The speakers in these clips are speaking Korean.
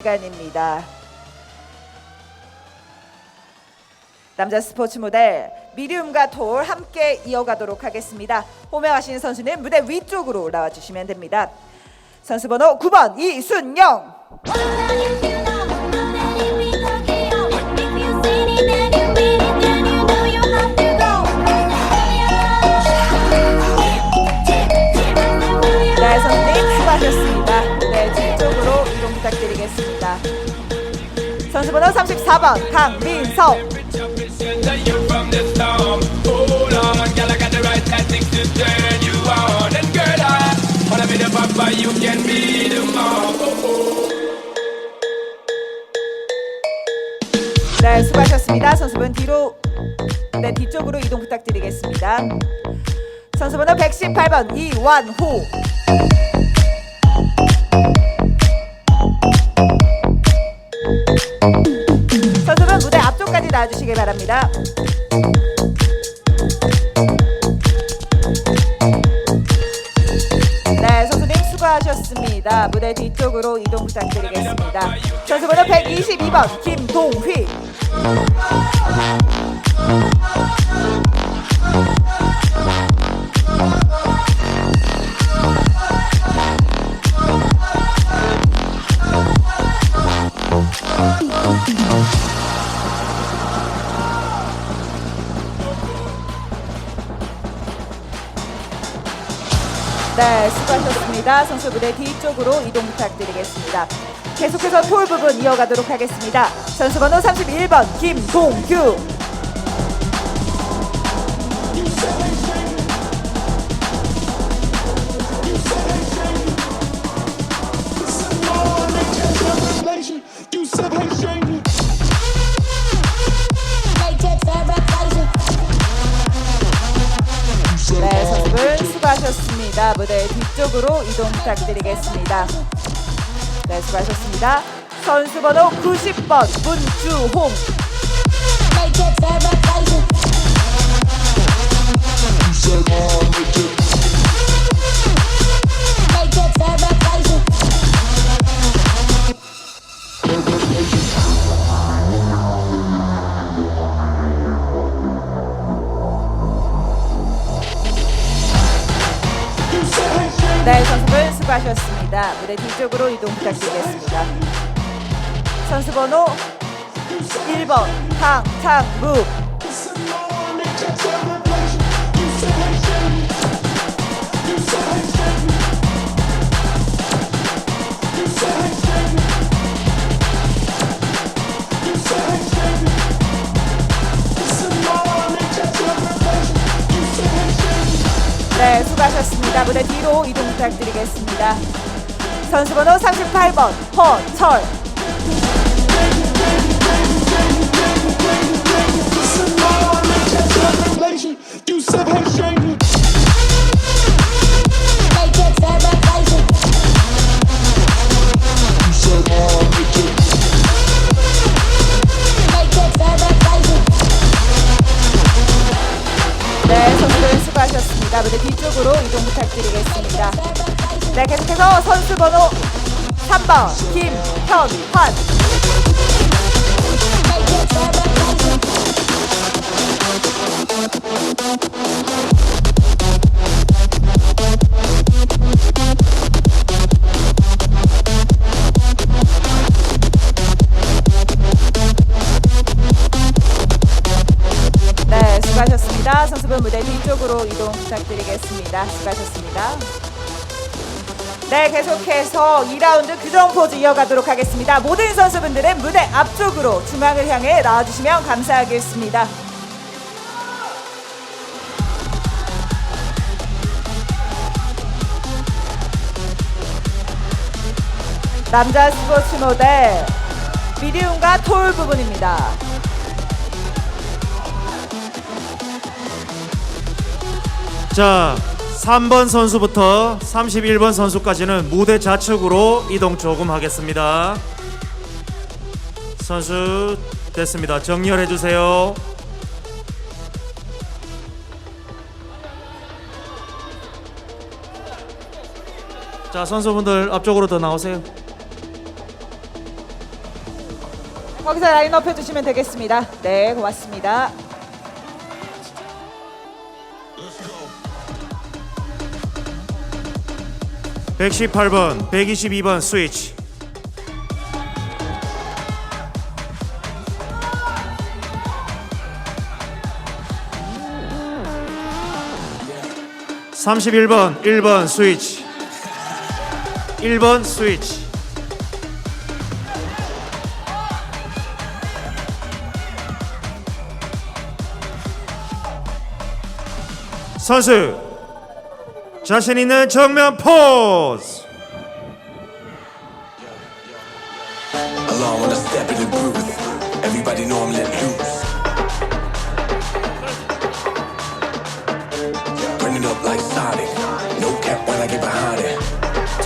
시간입니다. 남자 스포츠 모델 미리움과 톨 함께 이어가도록 하겠습니다. 호명하시는 선수는 무대 위쪽으로 올라와 주시면 됩니다. 선수 번호 9번 이순영. 선수 번호 34번 강민석. 네, 수고하셨습니다. 선수분 뒤로 네, 뒤쪽으로 이동 부탁드리겠습니다. 선수 번호 118번 이완호. 앞쪽까지 나와주시기 바랍니다. 네, 선수님 수고하셨습니다. 무대 뒤쪽으로 이동 부탁드리겠습니다. 선수 번호 122번 김동휘. 네, 수고하셨습니다. 선수 무대 뒤쪽으로 이동 부탁드리겠습니다. 계속해서 톨 부분 이어가도록 하겠습니다. 선수 번호 31번 김동규. 수고하셨습니다. 무대 뒤쪽으로 이동 부탁드리겠습니다. 네, 수고하셨습니다. 선수 번호 90번 문주홍. 선수분 수고하셨습니다. 무대 뒤쪽으로 이동 부탁드리겠습니다. 선수 번호 1번 강창무. 네, 수고하셨습니다. 무대 뒤로 이동 부탁드리겠습니다. 선수 번호 38번 허철. 네, 선수들 수고하셨습니다. 무대 뒤쪽으로 이동 부탁드리겠습니다. 네, 계속해서 선수 번호 3번 김현환. 선수분 무대 뒤쪽으로 이동 부탁드리겠습니다. 수고하셨습니다. 네, 계속해서 2라운드 규정 포즈 이어가도록 하겠습니다. 모든 선수분들은 무대 앞쪽으로 중앙을 향해 나와주시면 감사하겠습니다. 남자 스포츠 모델 미디움과 톨 부분입니다. 자, 3번 선수부터 31번 선수까지는 무대 좌측으로 이동 조금 하겠습니다. 선수 됐습니다. 정렬해 주세요. 자, 선수분들 앞쪽으로 더 나오세요. 거기서 라인업 해주시면 되겠습니다. 네, 고맙습니다. 백십팔 번 122번 스위치. 삼십일 번 1번 스위치. 1번 스위치. 선수 자신 있는 정면 포즈.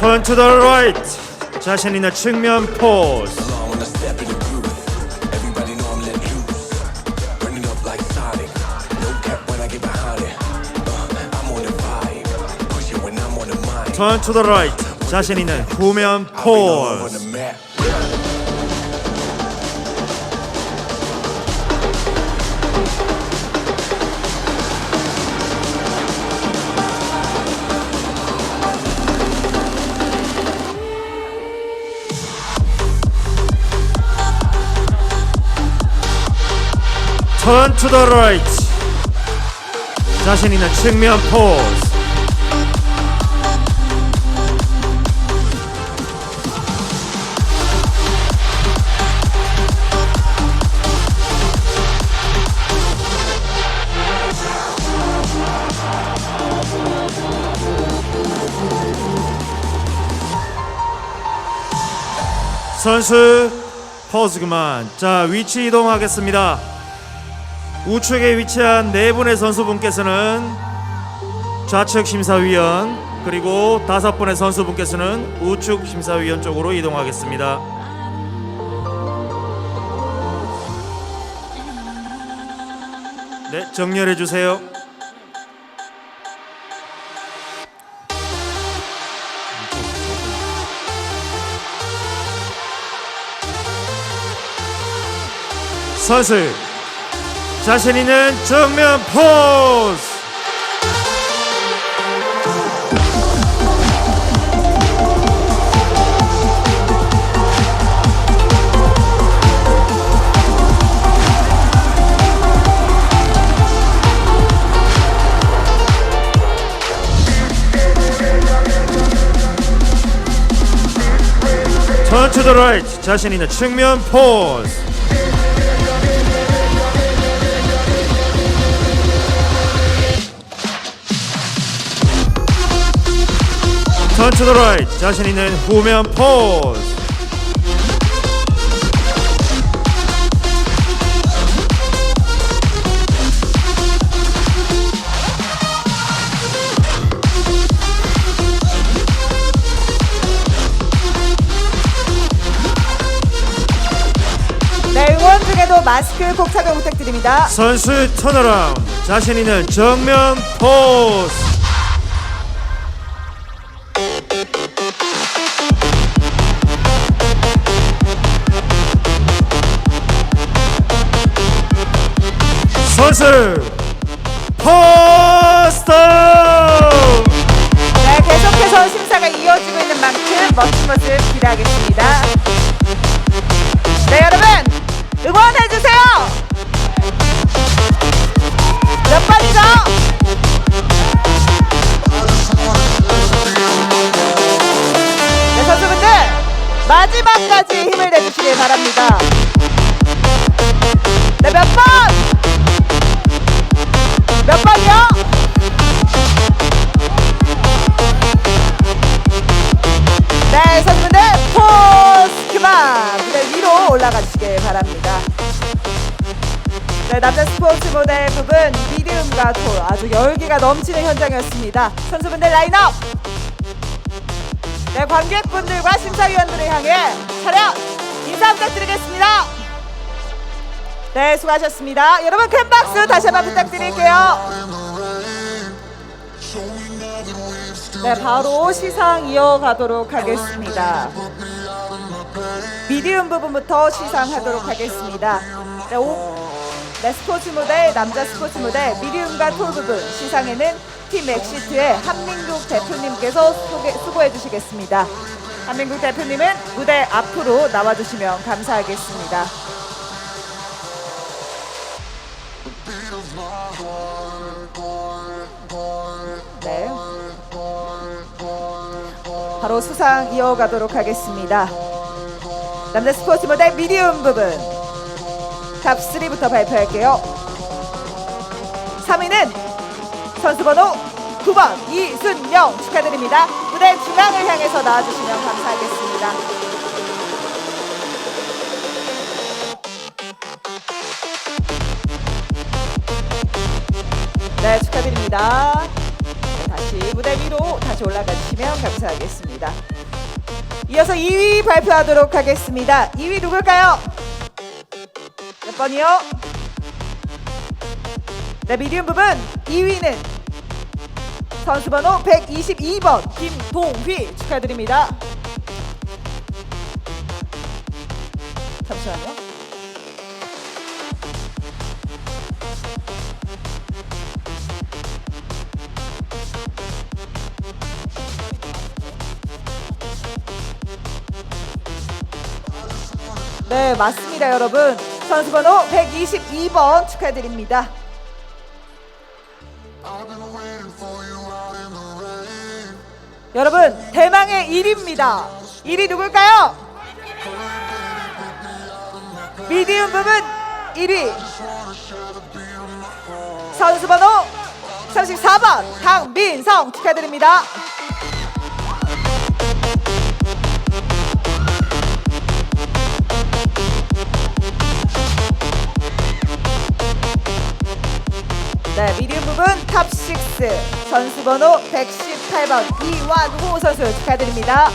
Turn to the right. 자신 있는 측면 포즈. Turn to the right. 자신 있는 후면 포즈. Turn to the right. 자신 있는 측면 포즈. 선수 포즈 그만. 자 위치 이동하겠습니다. 우측에 위치한 네 분의 선수분께서는 좌측 심사위원 그리고 다섯 분의 선수분께서는 우측 심사위원 쪽으로 이동하겠습니다. 네, 정렬해 주세요. 선수 자신 있는 정면 포즈. To the right. 자신 있는 측면 포즈. Turn to the right. 자신 있는 후면 포즈. 네, 응원 중에도 마스크 꼭 착용 부탁드립니다. 선수 턴어라운드. 자신 있는 정면 포즈. 선수 포스터. 네, 계속해서 심사가 이어지고 있는 만큼 멋진 모습 기대하겠습니다. 네, 여러분 응원해 주세요. 몇 번이죠? 네, 마지막까지 힘을 내주시길 바랍니다. 네, 몇 번? 몇 번이요? 네. 네, 남자 스포츠 모델 부분 리듬과 톨 아주 열기가 넘치는 현장이었습니다. 선수분들 라인업! 네, 관객분들과 심사위원들을 향해 차렷 인사 부탁드리겠습니다. 네, 수고하셨습니다. 여러분 큰 박수 다시 한번 부탁드릴게요. 네, 바로 시상 이어가도록 하겠습니다. 미디움 부분부터 시상하도록 하겠습니다. 네, 오, 네, 스포츠 무대, 남자 스포츠 무대, 미디움과 톨 부분 시상에는 팀 엑시트의 한민국 대표님께서 소개, 수고해 주시겠습니다. 한민국 대표님은 무대 앞으로 나와주시면 감사하겠습니다. 네. 바로 수상 이어가도록 하겠습니다. 남자 스포츠 무대 미디움 부분 탑 3부터 발표할게요. 3위는 선수 번호 9번 이순영 축하드립니다. 무대 중앙을 향해서 나와주시면 감사하겠습니다. 네 축하드립니다. 네, 다시 무대 위로 다시 올라가 주시면 감사하겠습니다. 이어서 2위 발표하도록 하겠습니다. 2위 누굴까요? 몇 번이요? 네, 미디움 부분 2위는 선수 번호 122번 김동휘 축하드립니다. 잠시만요. 네, 맞습니다, 여러분. 선수 번호 122번 축하드립니다. 여러분, 대망의 1위입니다. 1위 누굴까요? 미디움 부분 1위. 선수 번호 34번 강민성 축하드립니다. 부분 탑6 선수 번호 118번 이완호 선수 축하드립니다.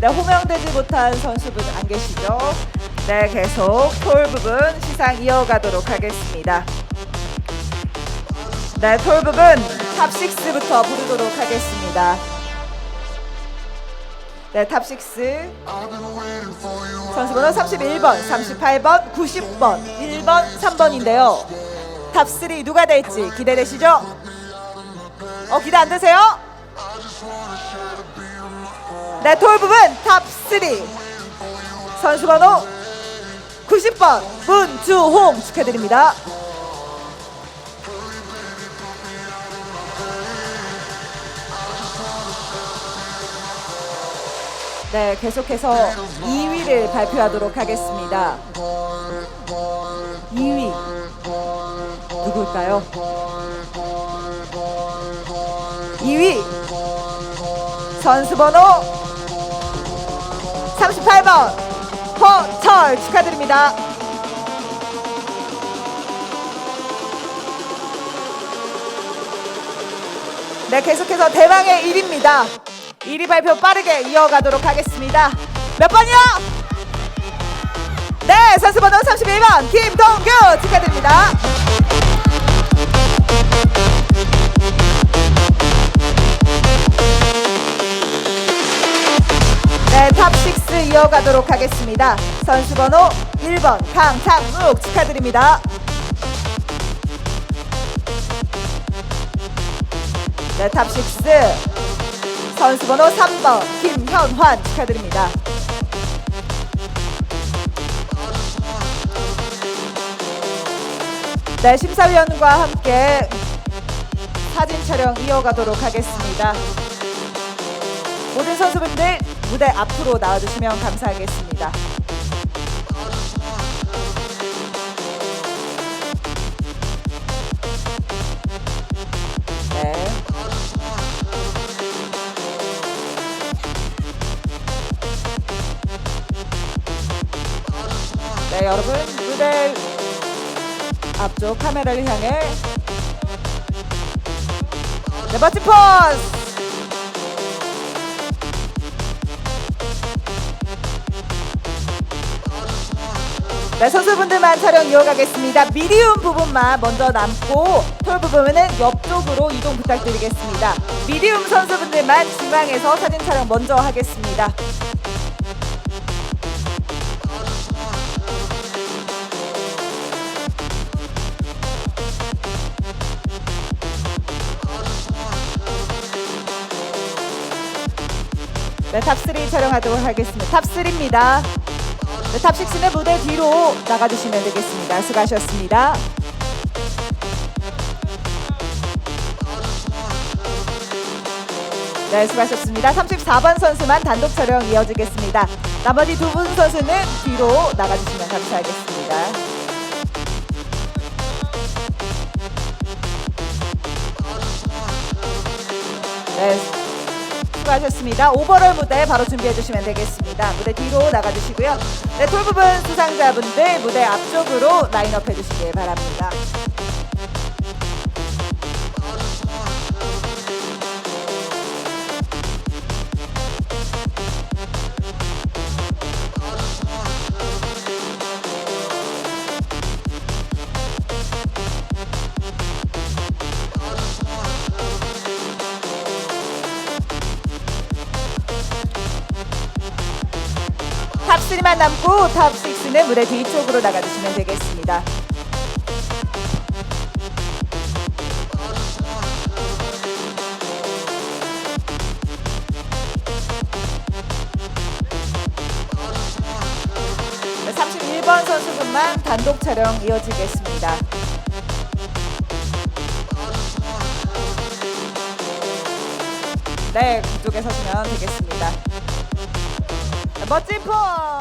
네, 호명되지 못한 선수분 안 계시죠? 네, 계속 톨 부분 시상 이어가도록 하겠습니다. 네, 톨 부분 탑6부터 부르도록 하겠습니다. 네, 탑6 선수 번호 31번, 38번, 90번, 1번, 3번인데요. 탑3 누가 될지 기대되시죠? 어, 기대 안 되세요? 네, 돌 부분 탑3 선수 번호 90번 문주홍 축하드립니다. 네, 계속해서 2위를 발표하도록 하겠습니다. 2위 누굴까요? 2위 선수 번호 38번 허철 축하드립니다. 네, 계속해서 대망의 1위입니다. 1위 발표 빠르게 이어가도록 하겠습니다. 몇 번이요? 네, 선수 번호 31번 김동규 축하드립니다. 네, 탑6 이어가도록 하겠습니다. 선수 번호 1번 강창욱 축하드립니다. 네, 탑6 선수 번호 3번 김현환 축하드립니다. 네, 심사위원과 함께 사진 촬영 이어가도록 하겠습니다. 모든 선수분들 무대 앞으로 나와주시면 감사하겠습니다. 네, 여러분 무대 앞쪽 카메라를 향해 네, 멋진 포즈! 네, 선수분들만 촬영 이어가겠습니다. 미디움 부분만 먼저 남고 톨 부분은 옆쪽으로 이동 부탁드리겠습니다. 미디움 선수분들만 중앙에서 사진 촬영 먼저 하겠습니다. 네, 탑3 촬영하도록 하겠습니다. 탑3입니다. 네, 탑6는 무대 뒤로 나가주시면 되겠습니다. 수고하셨습니다. 네, 수고하셨습니다. 34번 선수만 단독 촬영 이어지겠습니다. 나머지 두 분 선수는 뒤로 나가주시면 감사하겠습니다. 네, 수고하셨습니다. 오버롤 무대 바로 준비해 주시면 되겠습니다. 무대 뒤로 나가주시고요. 네, 톨 부분 수상자분들 무대 앞쪽으로 라인업 해주시길 바랍니다. 탑3만 남고 탑6는 무대 뒤쪽으로 나가주시면 되겠습니다. 네, 31번 선수분만 단독 촬영 이어지겠습니다. 네, 그쪽에 서시면 되겠습니다. 멋진 포